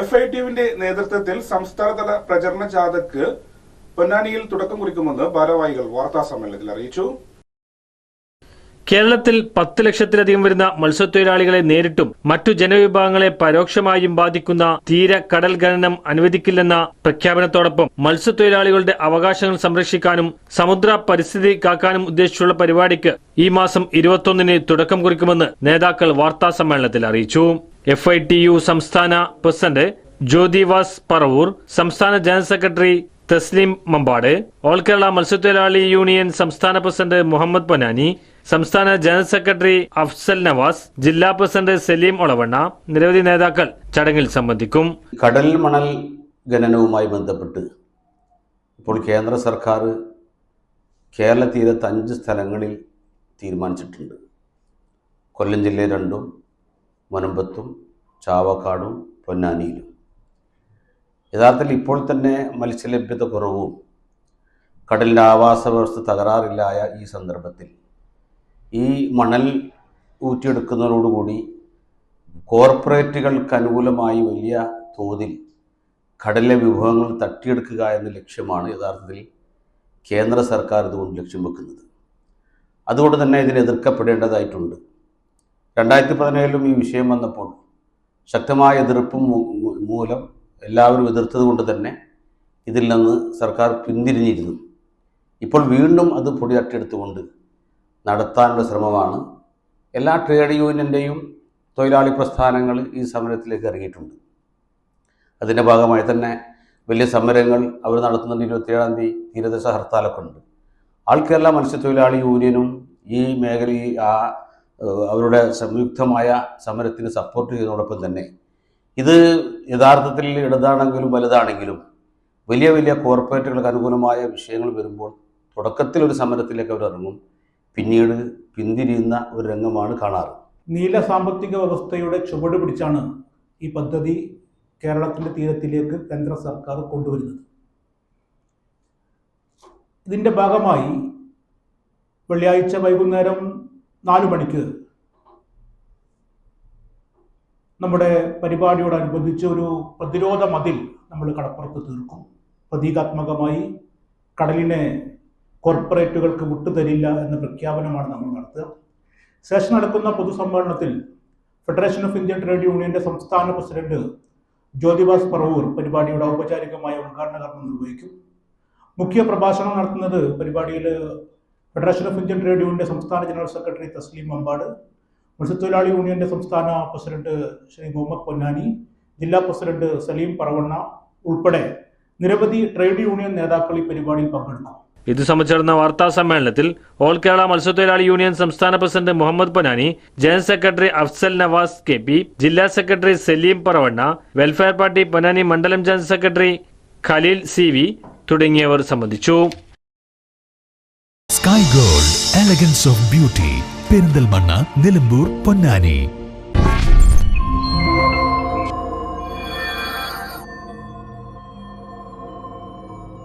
F I ടിയുവിന്റെ നേതൃത്വത്തിൽ സംസ്ഥാനതല പ്രചരണ ജാഥയ്ക്ക് പൊന്നാനിയിൽ തുടക്കം കുറിക്കുമെന്ന് ഭാരവാഹികൾ വാർത്താ സമ്മേളനത്തിൽ അറിയിച്ചു. കേരളത്തിൽ പത്ത് ലക്ഷത്തിലധികം വരുന്ന മത്സ്യത്തൊഴിലാളികളെ നേരിട്ടും മറ്റു ജനവിഭാഗങ്ങളെ പരോക്ഷമായും ബാധിക്കുന്ന തീര കടൽ ഖനനം അനുവദിക്കില്ലെന്ന പ്രഖ്യാപനത്തോടൊപ്പം മത്സ്യത്തൊഴിലാളികളുടെ അവകാശങ്ങൾ സംരക്ഷിക്കാനും സമുദ്ര പരിസ്ഥിതി കാക്കാനും ഉദ്ദേശിച്ചുള്ള പരിപാടിക്ക് ഈ മാസം ഇരുപത്തൊന്നിന് തുടക്കം കുറിക്കുമെന്ന് നേതാക്കൾ വാർത്താ സമ്മേളനത്തിൽ അറിയിച്ചു. എഫ് ഐ ടി യു സംസ്ഥാന പ്രസിഡന്റ് ജ്യോതിവാസ് പറവൂർ സംസ്ഥാന general secretary Thaslim Mambad all Kerala മത്സ്യത്തൊഴിലാളി യൂണിയൻ സംസ്ഥാന പ്രസിഡന്റ് മുഹമ്മദ് പൊന്നാനി സംസ്ഥാന ജനറൽ സെക്രട്ടറി അഫ്സൽ നവാസ് ജില്ലാ പ്രസിഡന്റ് സലീം ഒളവണ്ണ നിരവധി നേതാക്കൾ ചടങ്ങിൽ സംബന്ധിക്കും. കടൽ മണൽ ഖനനവുമായി ബന്ധപ്പെട്ട് ഇപ്പോൾ കേന്ദ്ര സർക്കാർ കേരള തീരത്ത് അഞ്ച് സ്ഥലങ്ങളിൽ തീരുമാനിച്ചിട്ടുണ്ട്. കൊല്ലം ജില്ലയിൽ രണ്ടും മുനമ്പത്തും ചാവക്കാടും പൊന്നാനിയിലും. യഥാർത്ഥത്തിൽ ഇപ്പോൾ തന്നെ മത്സ്യലഭ്യത കുറവും കടലിന്റെ ആവാസ വ്യവസ്ഥ തകരാറില്ലായ ഈ സന്ദർഭത്തിൽ ഈ മണൽ ഊറ്റിയെടുക്കുന്നതോടുകൂടി കോർപ്പറേറ്റുകൾക്ക് അനുകൂലമായി വലിയ തോതിൽ കടലിലെ വിഭവങ്ങൾ തട്ടിയെടുക്കുക എന്ന ലക്ഷ്യമാണ് യഥാർത്ഥത്തിൽ കേന്ദ്ര സർക്കാർ ഇതുകൊണ്ട് ലക്ഷ്യം വെക്കുന്നത്. അതുകൊണ്ട് തന്നെ ഇതിനെ എതിർക്കപ്പെടേണ്ടതായിട്ടുണ്ട്. രണ്ടായിരത്തി പതിനേഴിലും ഈ വിഷയം വന്നപ്പോൾ ശക്തമായ എതിർപ്പും മൂലം എല്ലാവരും എതിർത്തത് കൊണ്ട് തന്നെ ഇതിൽ നിന്ന് സർക്കാർ പിന്തിരിഞ്ഞിരുന്നു. ഇപ്പോൾ വീണ്ടും അത് പൊടി തട്ടിയെടുത്തുകൊണ്ട് നടത്താനുള്ള ശ്രമമാണ്. എല്ലാ ട്രേഡ് യൂണിയന്റെയും തൊഴിലാളി പ്രസ്ഥാനങ്ങൾ ഈ സമരത്തിലേക്ക് ഇറങ്ങിയിട്ടുണ്ട്. അതിന്റെ ഭാഗമായി തന്നെ വലിയ സമരങ്ങൾ അവർ നടത്തുന്നുണ്ട് ഇരുപത്തിയേഴാം തീയതി തീരദേശ ഹർത്താലൊക്കെ ഉണ്ട്. ആൾ കേരള മത്സ്യത്തൊഴിലാളി യൂണിയനും ഈ മേഖലയിൽ ആ അവരുടെ സംയുക്തമായ സമരത്തിന് സപ്പോർട്ട് ചെയ്യുന്നതോടൊപ്പം തന്നെ. ഇത് യഥാർത്ഥത്തിൽ ഇടതാണെങ്കിലും വലുതാണെങ്കിലും വലിയ വലിയ കോർപ്പറേറ്റുകൾക്ക് അനുകൂലമായ വിഷയങ്ങൾ വരുമ്പോൾ തുടക്കത്തിൽ ഒരു സമരത്തിലേക്ക് അവർ ഇറങ്ങും. പിന്നീട് പിന്തിരിയുന്ന ഒരു രംഗമാണ് കാണാറ്. നീല സാമ്പത്തിക വ്യവസ്ഥയുടെ ചുവട് പിടിച്ചാണ് ഈ പദ്ധതി കേരളത്തിന്റെ തീരത്തിലേക്ക് കേന്ദ്ര സർക്കാർ കൊണ്ടുവരുന്നത്. ഇതിന്റെ ഭാഗമായി വെള്ളിയാഴ്ച വൈകുന്നേരം നാലു മണിക്ക്. നമ്മുടെ പരിപാടിയോടനുബന്ധിച്ച് ഒരു പ്രതിരോധ മതിൽ നമ്മൾ കടപ്പുറത്ത് തീർക്കും. പ്രതീകാത്മകമായി കടലിനെ കോർപ്പറേറ്റുകൾക്ക് വിട്ടുതരില്ല എന്ന പ്രഖ്യാപനമാണ് നമ്മൾ നടത്തുക. സെഷൻ നടക്കുന്ന പൊതുസമ്മേളനത്തിൽ ഫെഡറേഷൻ ഓഫ് ഇന്ത്യൻ ട്രേഡ് യൂണിയന്റെ സംസ്ഥാന പ്രസിഡന്റ് ജ്യോതിബാസ് പറവൂർ പരിപാടിയുടെ ഔപചാരികമായ ഉദ്ഘാടന കർമ്മം നിർവഹിക്കും. മുഖ്യ പ്രഭാഷണം നടത്തുന്നത് പരിപാടിയിൽ ഫെഡറേഷൻ ഓഫ് ഇന്ത്യൻ ട്രേഡ് യൂണിയന്റെ സംസ്ഥാന ജനറൽ സെക്രട്ടറി തസ്ലീം അമ്പാട് മത്സ്യത്തൊഴിലാളി യൂണിയന്റെ സംസ്ഥാന പ്രസിഡന്റ് ശ്രീ മുഹമ്മദ് പൊന്നാനി ജില്ലാ പ്രസിഡന്റ് സലീം പറവണ്ണ ഉൾപ്പെടെ നിരവധി ട്രേഡ് യൂണിയൻ നേതാക്കൾ ഈ പരിപാടിയിൽ പങ്കെടുത്തു ഇത് സംബന്ധിച്ച് നടന്ന വാർത്താ സമ്മേളനത്തിൽ ഓൾ കേരള മത്സ്യത്തൊഴിലാളി യൂണിയൻ സംസ്ഥാന president Muhammad Ponnani general secretary Afsal Navas K P ജില്ലാ secretary Salim Paravanna welfare party Ponnani മണ്ഡലം ജനറൽ സെക്രട്ടറി ഖലീൽ സി തുടങ്ങിയവർ സംബന്ധിച്ചു. Sky gold elegance of beauty Perinthalmanna Nilambur Ponnani